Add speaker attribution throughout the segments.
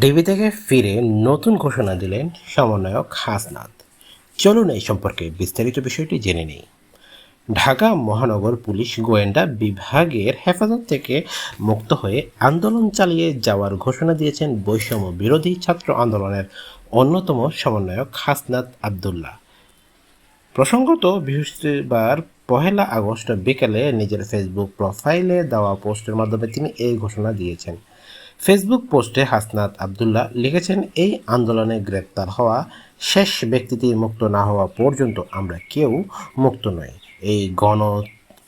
Speaker 1: DB থেকে ফিরে নতুন ঘোষণা দিলেন সমন্বয়ক হাসনাত। চলুন এই সম্পর্কে বিস্তারিত বিষয়টি জেনে নেই। ঢাকা মহানগর পুলিশ গোয়েন্দা বিভাগের হেফাজত থেকে মুক্ত হয়ে আন্দোলন চালিয়ে যাওয়ার ঘোষণা দিয়েছেন বৈষম্য বিরোধী ছাত্র আন্দোলনের অন্যতম সমন্বয়ক হাসনাত আবদুল্লাহ। প্রসঙ্গত, বৃহস্পতিবার পহেলা আগস্ট বিকেলে নিজের ফেসবুক প্রোফাইলে দেওয়া পোস্টের মাধ্যমে তিনি এই ঘোষণা দিয়েছেন। ফেসবুক পোস্টে হাসনাত আবদুল্লাহ লিখেছেন, এই আন্দোলনে গ্রেপ্তার হওয়া শেষ ব্যক্তিটি মুক্ত না হওয়া পর্যন্ত আমরা কেউ মুক্ত নই। এই গণ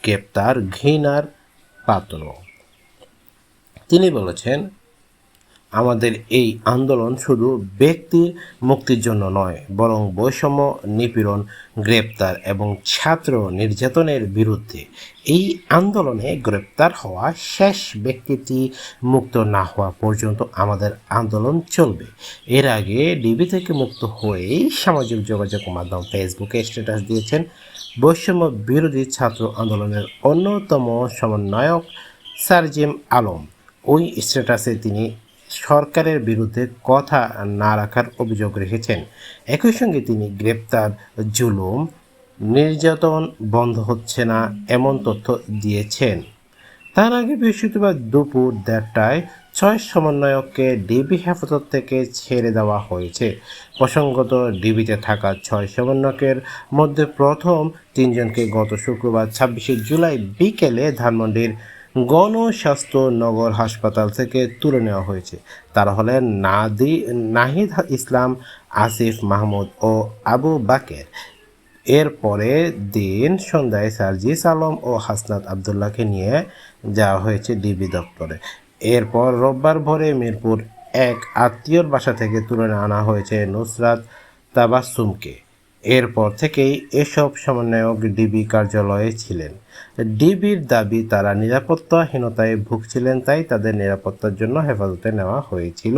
Speaker 1: গ্রেপ্তার ঘৃণার পাত্র। তিনি বলেছেন আমাদের এই আন্দোলন শুধু ব্যক্তির মুক্তির জন্য নয়, বরং বৈষম্য, নিপীড়ন, গ্রেপ্তার এবং ছাত্র নির্যাতনের বিরুদ্ধে এই আন্দোলনে গ্রেপ্তার হওয়া শেষ ব্যক্তিটি মুক্ত না হওয়া পর্যন্ত আমাদের আন্দোলন চলবে। এর আগে ডিবি থেকে মুক্ত হয়েই সামাজিক যোগাযোগ মাধ্যম ফেসবুকে স্ট্যাটাস দিয়েছেন বৈষম্য বিরোধী ছাত্র আন্দোলনের অন্যতম সমন্বয়ক সারজিম আলম। ওই স্ট্যাটাসে তিনি সরকারের বিরুদ্ধে কথা না রাখার অভিযোগ রেখেছেন। একই সঙ্গে তিনি গ্রেপ্তার, জুলুম, নির্যাতন বন্ধ হচ্ছে না এমন তথ্য দিয়েছেন। তার আগে বৃহস্পতিবার দুপুর দেড়টায় ছয় সমন্বয়ককে ডিবি হেফাজত থেকে ছেড়ে দেওয়া হয়েছে। প্রসঙ্গত, ডিবিতে থাকা ছয় সমন্বয়কের মধ্যে প্রথম তিনজনকে গত শুক্রবার ছাব্বিশে জুলাই বিকেলে ধানমন্ডির গণস্বাস্থ্য নগর হাসপাতাল থেকে তুলে নেওয়া হয়েছে। তারা হলেন নাদি, নাহিদ ইসলাম, আসিফ মাহমুদ ও আবু বাকের। এর পরের দিন সন্ধ্যায় সার্জিস আলম ও হাসনাত আবদুল্লাহকে নিয়ে যাওয়া হয়েছে ডিবি দপ্তরে। এরপর রোববার ভোরে মিরপুর এক আত্মীয়র বাসা থেকে তুলে আনা হয়েছে নুসরাত তাবাসুমকে। এরপর থেকেই এসব সমন্বয়ক ডিবি কার্যালয়ে ছিলেন। ডিবির দাবি, তারা নিরাপত্তাহীনতায় ভুগছিলেন, তাই তাদের নিরাপত্তার জন্য হেফাজতে নেওয়া হয়েছিল।